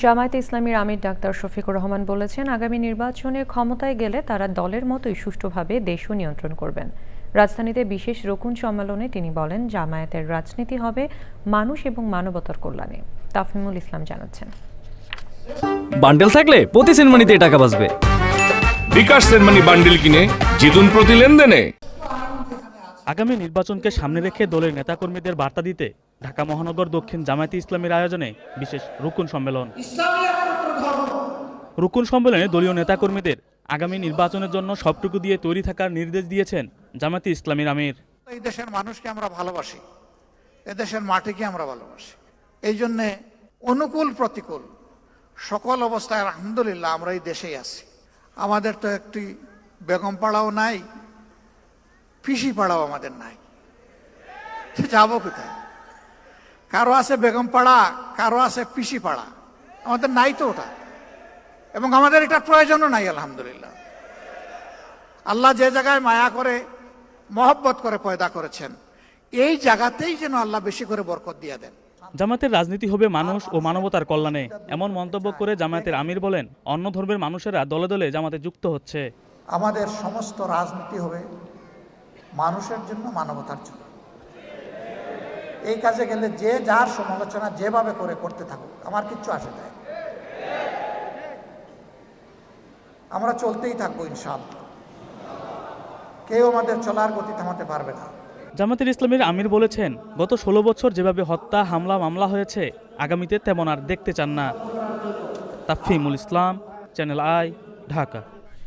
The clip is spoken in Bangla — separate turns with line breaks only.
জামায়াতে ইসলামীর আমির ডাক্তার শফিকুর রহমান বলেছেন আগামী নির্বাচনে ক্ষমতায় গেলে তারা দলের মতোই সুষ্ঠুভাবে দেশও নিয়ন্ত্রণ করবেন। রাজধানীতে বিশেষ রকুন সম্মেলনে তিনি বলেন জামায়াতের রাজনীতি হবে মানুষ এবং মানবতার কল্যাণে। তাফিমুল ইসলাম জানাচ্ছেন।
বান্ডেল থাকলে প্রতি সেনমানিতে টাকা বাঁচবে।
বিকাশ সেনমানি বান্ডিল কিনে জিতুন প্রতি লেনদেনে।
আগামী নির্বাচনকে সামনে রেখে দলের নেতাকর্মীদের বার্তা দিতে ঢাকা মহানগর দক্ষিণ জামায়াতে ইসলামীর আয়োজনে বিশেষ রুকুন সম্মেলন। রুকুন সম্মেলনে দলীয় নেতাকর্মীদের আগামী নির্বাচনের জন্য সবটুকু দিয়ে তৈরি থাকার নির্দেশ দিয়েছেন জামায়াতে ইসলামীর আমির।
এই দেশের মানুষকে আমরা ভালোবাসি এদেশের মাটিকে আমরা ভালোবাসি। এই জন্যে অনুকূল প্রতিকূল সকল অবস্থায় আলহামদুলিল্লাহ আমরা এই দেশেই আছি। আমাদের তো একটি বেগম পাড়াও নাই পিসি পাড়াও আমাদের নাই। যাব কোথায়? কারও আছে বেগম পাড়া কারও আছে পিসি পাড়া। আমাদের নাই তো ওটা। এবং আমাদের এটা প্রয়োজনও নাই আলহামদুলিল্লাহ। আল্লাহ যে জায়গায় মায়া করে মহব্বত করে পয়দা করেছেন এই জায়গাতেই যেন আল্লাহ বেশি করে বরকত দিয়ে দেন।
জামায়াতের রাজনীতি হবে মানুষ ও মানবতার কল্যাণে এমন মন্তব্য করে জামায়াতের আমির বলেন অন্য ধর্মের মানুষেরা দলে দলে জামাতে যুক্ত হচ্ছে।
আমাদের সমস্ত রাজনীতি হবে মানুষের জন্য মানবতার জন্য। এই কাজে গেলে যে যার সমালোচনা যেভাবে করে করতে থাকুক, আমার কিচ্ছু আসে যায় আমরা চলতেই থাকব ইনশাআল্লাহ। কেউ আমাদের চলার গতি থামাতে পারবে না।
জামাতের ইসলামীর আমির বলেছেন, গত ষোলো বছর যেভাবে হত্যা, হামলা, মামলা হয়েছে, আগামীতে তেমন আর দেখতে চান না। Tafimul Islam, channel I, Dhaka.